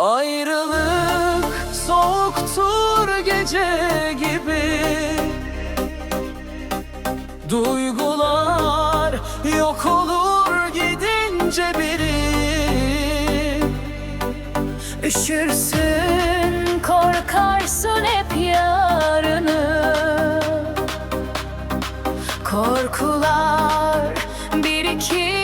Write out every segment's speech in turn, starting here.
Ayrılık soğuktur gece gibi. Duygular yok olur gidince biri. Üşürsün korkarsın hep yarını. Korkular birikir.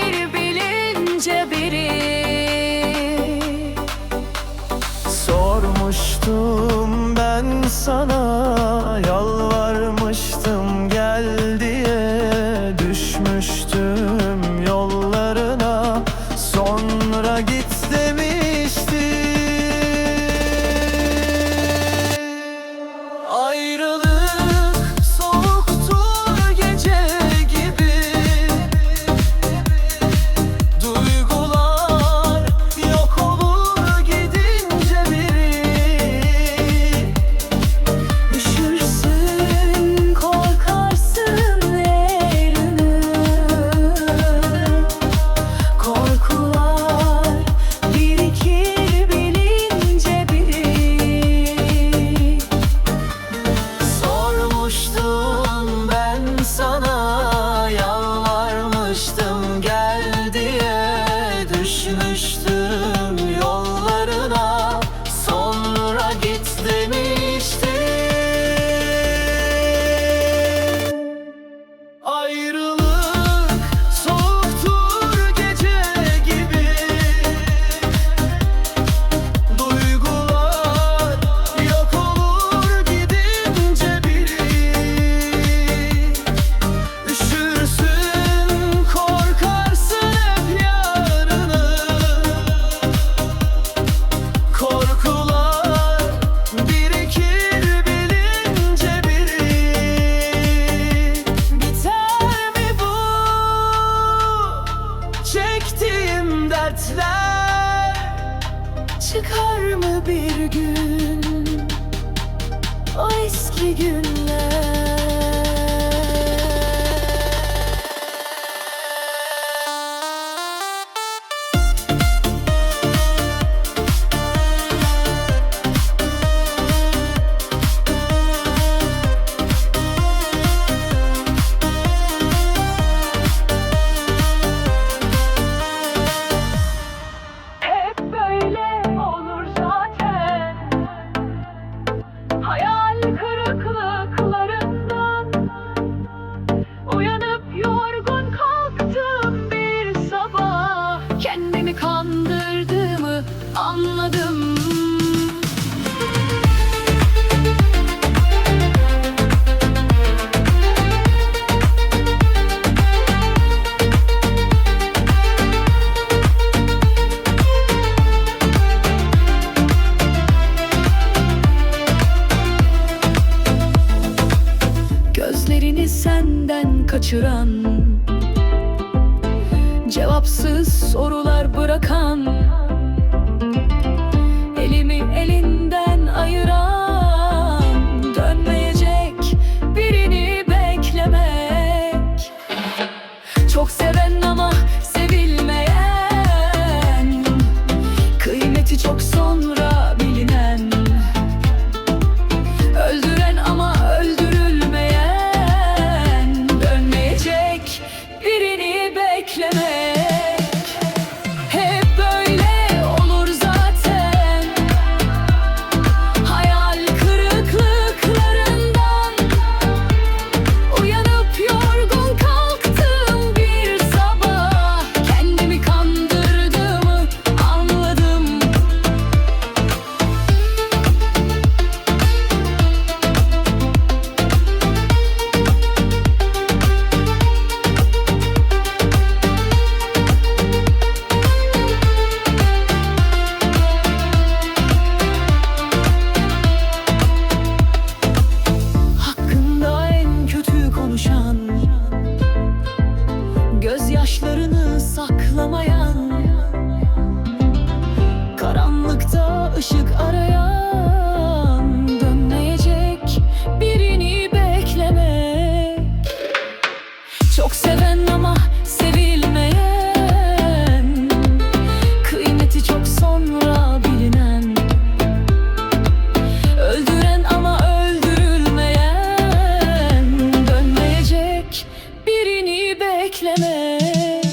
Aşık arayan dönmeyecek Birini beklemek. Çok seven ama sevilmeyen Kıymeti çok sonra bilinen. Öldüren ama öldürülmeyen Dönmeyecek birini beklemek.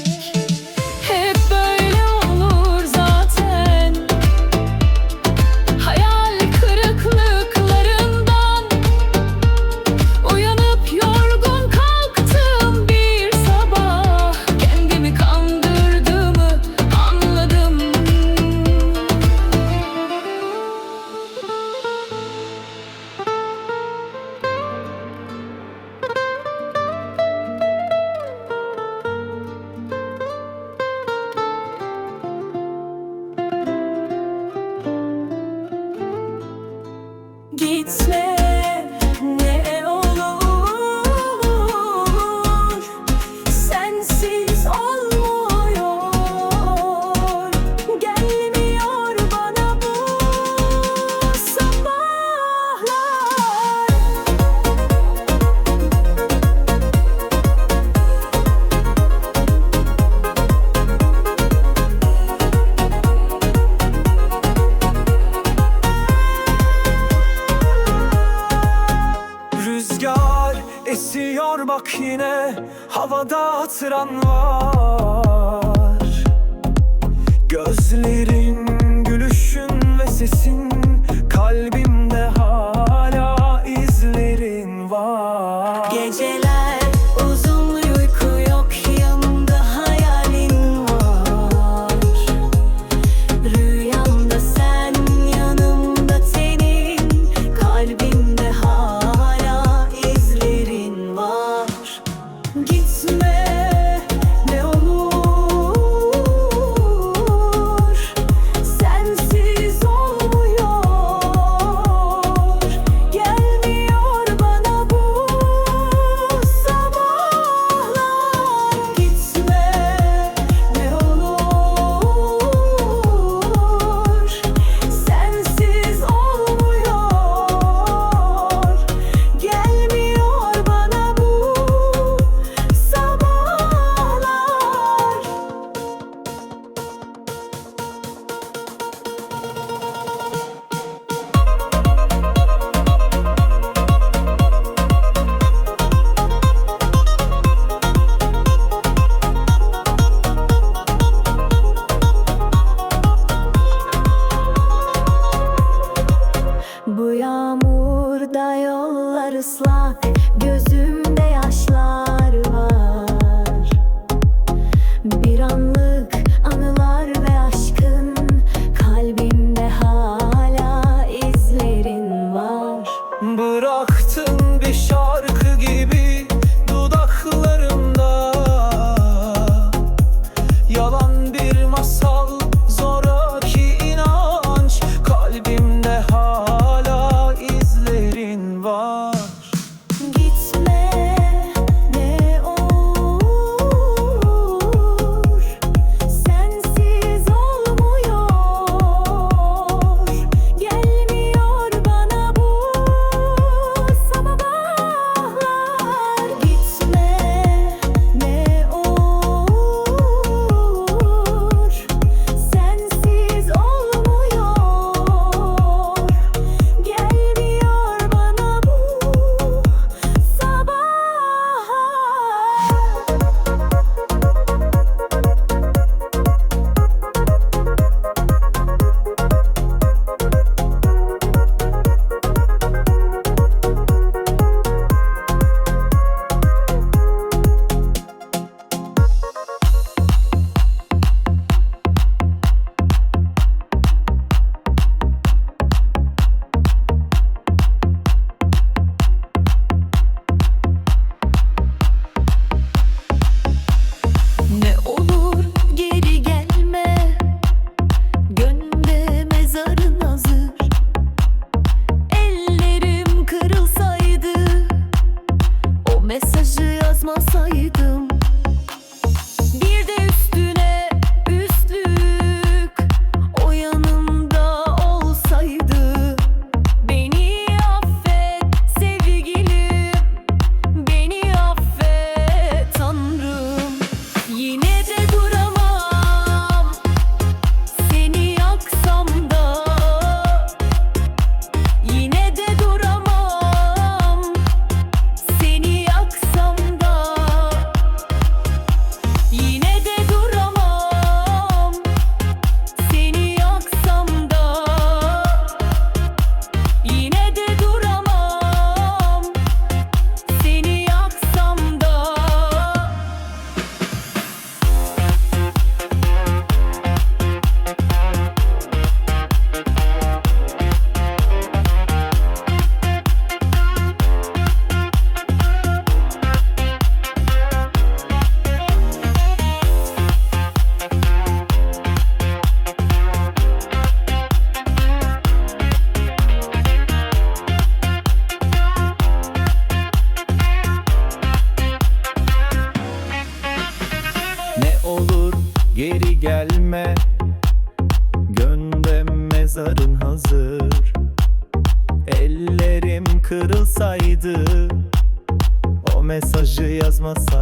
Esiyor bak yine havada hatıran var. Gözlerin, gülüşün ve sesin kalbim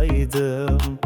yazmasaydım